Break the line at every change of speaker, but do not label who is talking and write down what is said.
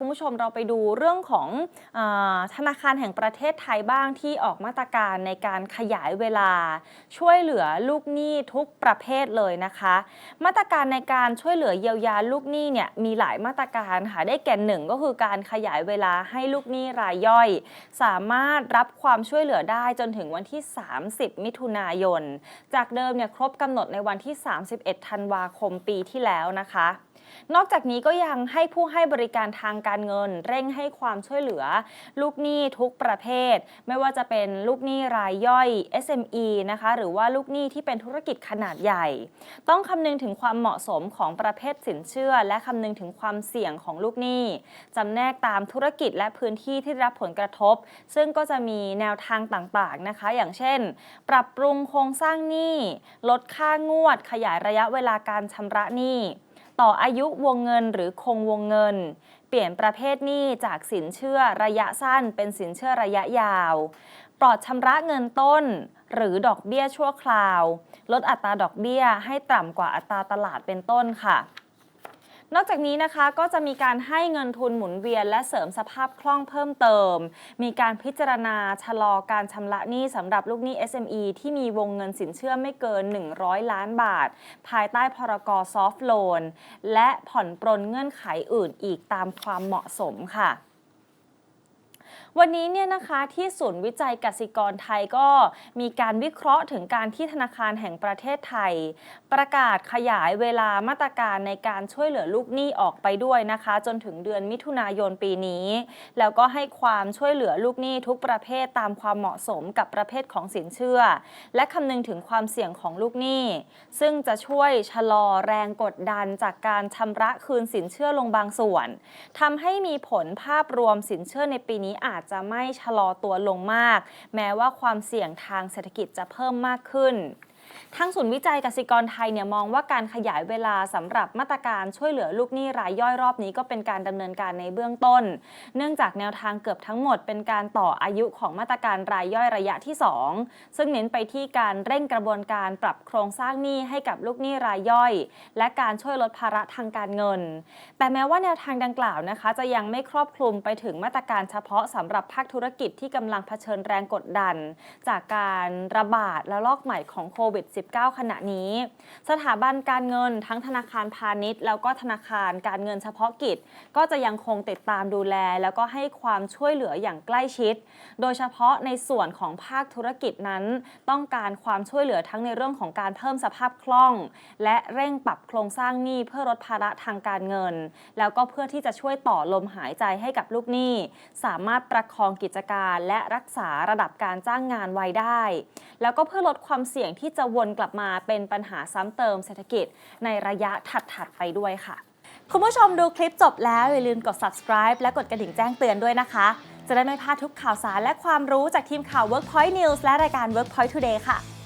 คุณผู้ชมเราไปดูเรื่องของอธนาคารแห่งประเทศไทยบ้างที่ออกมาตรการในการขยายเวลา ช่วยเหลือลูกหนี้ทุกประเภทเลยนะคะ มาตรการในการช่วยเหลือเยียวยาลูกหนี้เนี่ยมีหลายมาตรการค่ะได้แก่หนึ่งก็คือการขยายเวลาให้ลูกหนี้รายย่อย สามารถรับความช่วยเหลือได้จนถึงวันที่ 30 มิถุนายน จากเดิมเนี่ยครบกำหนดในวันที่ 31 ธันวาคมปีที่แล้วนะคะ นอกจากนี้ก็ยังให้ผู้ให้บริการทางการเงิน เร่งให้ความช่วยเหลือ ลูกหนี้ทุกประเภท ไม่ว่าจะเป็นลูกหนี้รายย่อย SME นะคะหรือว่าลูกหนี้ที่เป็นธุรกิจขนาดใหญ่ ต้องคำนึงถึงความเหมาะสมของประเภทสินเชื่อ และคำนึงถึงความเสี่ยงของลูกหนี้จำแนกตามธุรกิจและพื้นที่ที่ได้รับผลกระทบ ซึ่งก็จะมีแนวทางต่างๆนะคะ อย่างเช่น ปรับปรุงโครงสร้างหนี้ ลดค่างวด ขยายระยะเวลาการชำระหนี้ ต่ออายุวงเงินหรือคงวงเงิน เปลี่ยนประเภทหนี้จากสินเชื่อระยะสั้น เป็นสินเชื่อระยะยาว ปลอดชำระเงินต้น หรือดอกเบี้ยชั่วคราว ลดอัตราดอกเบี้ยให้ต่ำกว่าอัตราตลาดเป็นต้นค่ะ นอกจากนี้นะคะก็จะมีการให้เงินทุนหมุนเวียน และเสริมสภาพคล่องเพิ่มเติม มีการพิจารณาชะลอการชำระหนี้สำหรับลูกหนี้ SME ที่มีวงเงินสินเชื่อไม่เกิน 100 ล้านบาท ภายใต้พรกซอฟท์โลนและผ่อนปรนเงื่อนไขอื่นอีกตามความเหมาะสมค่ะ วันนี้เนี่ยนะคะที่ศูนย์วิจัยกสิกรไทยก็มีการวิเคราะห์ถึงการที่ธนาคารแห่งประเทศไทย ประกาศขยายเวลามาตรการในการช่วยเหลือลูกหนี้ออกไปด้วยนะคะ จนถึงเดือนมิถุนายนปีนี้ แล้วก็ให้ความช่วยเหลือลูกหนี้ทุกประเภทตามความเหมาะสมกับประเภทของสินเชื่อ และคำนึงถึงความเสี่ยงของลูกหนี้ ซึ่งจะช่วยชะลอแรงกดดันจากการชำระคืนสินเชื่อลงบางส่วนทำให้มีผลภาพรวมสินเชื่อในปีนี้อาจจะไม่ชะลอตัวลงมาก แม้ว่าความเสี่ยงทางเศรษฐกิจจะเพิ่มมากขึ้น ทางศูนย์วิจัยกสิกรไทยเนี่ยมองว่าการขยายเวลาสำหรับมาตรการช่วยเหลือลูกหนี้รายย่อยรอบนี้ก็เป็นการดำเนินการในเบื้องต้น เนื่องจากแนวทางเกือบทั้งหมดเป็นการต่ออายุของมาตรการรายย่อยระยะที่ 2 ซึ่งเน้นไปที่การเร่งกระบวนการปรับโครงสร้างหนี้ให้กับลูกหนี้รายย่อย และการช่วยลดภาระทางการเงิน แต่แม้ว่าแนวทางดังกล่าวนะคะ จะยังไม่ครอบคลุมไปถึงมาตรการเฉพาะสำหรับภาคธุรกิจที่กำลังเผชิญแรงกดดัน จากการระบาดและลอกใหม่ของโควิดวิด -19 ขณะนี้ สถาบันการเงินทั้งธนาคารพาณิชย์ แล้วก็ธนาคารการเงินเฉพาะกิจ ก็จะยังคงติดตามดูแล แล้วก็ให้ความช่วยเหลืออย่างใกล้ชิด โดยเฉพาะในส่วนของภาคธุรกิจนั้น ต้องการความช่วยเหลือทั้งในเรื่องของการเพิ่มสภาพคล่อง และเร่งปรับโครงสร้างหนี้เพื่อลดภาระทางการเงิน แล้วก็เพื่อที่จะช่วยต่อลมหายใจให้กับลูกหนี้ สามารถประคองกิจการและรักษาระดับการจ้างงานไว้ได้ แล้วก็เพื่อลดความเสี่ยงที่จะวนกลับมาเป็นปัญหาซ้ำเติมเศรษฐกิจในระยะถัดๆไปด้วยค่ะ คุณผู้ชมดูคลิปจบแล้ว อย่าลืมกด subscribe และกดกระดิ่งแจ้งเตือนด้วยนะคะ จะได้ไม่พลาดทุกข่าวสารและความรู้จากทีมข่าว Workpoint News และรายการ Workpoint Today ค่ะ